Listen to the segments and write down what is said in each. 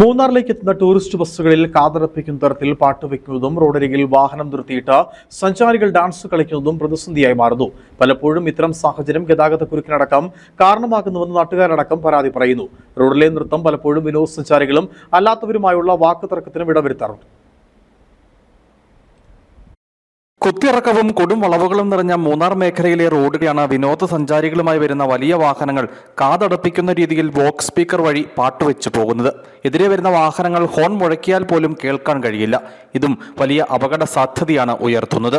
മൂന്നാറിലേക്ക് എത്തുന്ന ടൂറിസ്റ്റ് ബസ്സുകളിൽ കാതറപ്പിക്കുന്ന തരത്തിൽ പാട്ട് വയ്ക്കുന്നതും റോഡരികിൽ വാഹനം നിർത്തിയിട്ട് സഞ്ചാരികൾ ഡാൻസ് കളിക്കുന്നതും പ്രതിസന്ധിയായി മാറുന്നു. പലപ്പോഴും ഇത്തരം സാഹചര്യം ഗതാഗത കുരുക്കിനടക്കം കാരണമാകുന്നുവെന്ന് നാട്ടുകാരടക്കം പരാതി പറയുന്നു. റോഡിലെ നൃത്തം പലപ്പോഴും വിനോദസഞ്ചാരികളും അല്ലാത്തവരുമായുള്ള വാക്കുതർക്കത്തിനും ഇടവരുത്താറുണ്ട്. കുത്തിയിറക്കവും കൊടും വളവുകളും നിറഞ്ഞ മൂന്നാർ മേഖലയിലെ റോഡുകളാണ് വിനോദസഞ്ചാരികളുമായി വരുന്ന വലിയ വാഹനങ്ങൾ കാതടപ്പിക്കുന്ന രീതിയിൽ വോക്ക് സ്പീക്കർ വഴി പാട്ടുവെച്ചു പോകുന്നത്. എതിരെ വരുന്ന വാഹനങ്ങൾ ഹോൺ മുഴക്കിയാൽ പോലും കേൾക്കാൻ കഴിയില്ല. ഇതും വലിയ അപകട സാധ്യതയാണ് ഉയർത്തുന്നത്.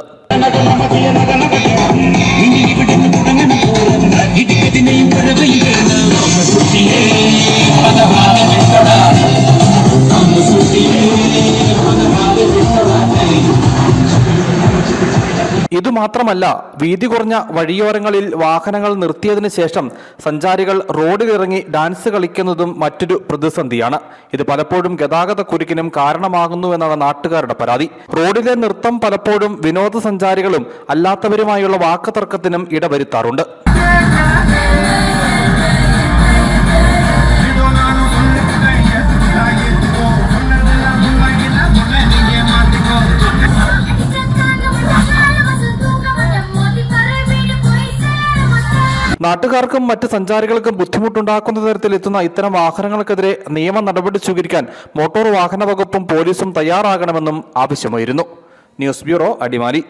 ഇതുമാത്രമല്ല വീതി കുറഞ്ഞ വഴിയോരങ്ങളിൽ വാഹനങ്ങൾ നിർത്തിയതിനു ശേഷം സഞ്ചാരികൾ റോഡിലിറങ്ങി ഡാൻസ് കളിക്കുന്നതും മറ്റൊരു പ്രതിസന്ധിയാണ്. ഇത് പലപ്പോഴും ഗതാഗത കുരുക്കിനും കാരണമാകുന്നുവെന്നാണ് നാട്ടുകാരുടെ പരാതി. റോഡിലെ നൃത്തം പലപ്പോഴും വിനോദസഞ്ചാരികളും അല്ലാത്തവരുമായുള്ള വാക്കുതർക്കത്തിനും ഇടവരുത്താറുണ്ട്. നാട്ടുകാർക്കും മറ്റ് സഞ്ചാരികൾക്കും ബുദ്ധിമുട്ടുണ്ടാക്കുന്ന തരത്തിൽ എത്തുന്ന ഇത്തരം വാഹനങ്ങൾക്കെതിരെ നിയമ നടപടി സ്വീകരിക്കാൻ മോട്ടോർ വാഹന വകുപ്പും പോലീസും തയ്യാറാകണമെന്നും ആവശ്യമായിരുന്നു. News bureau Adimali.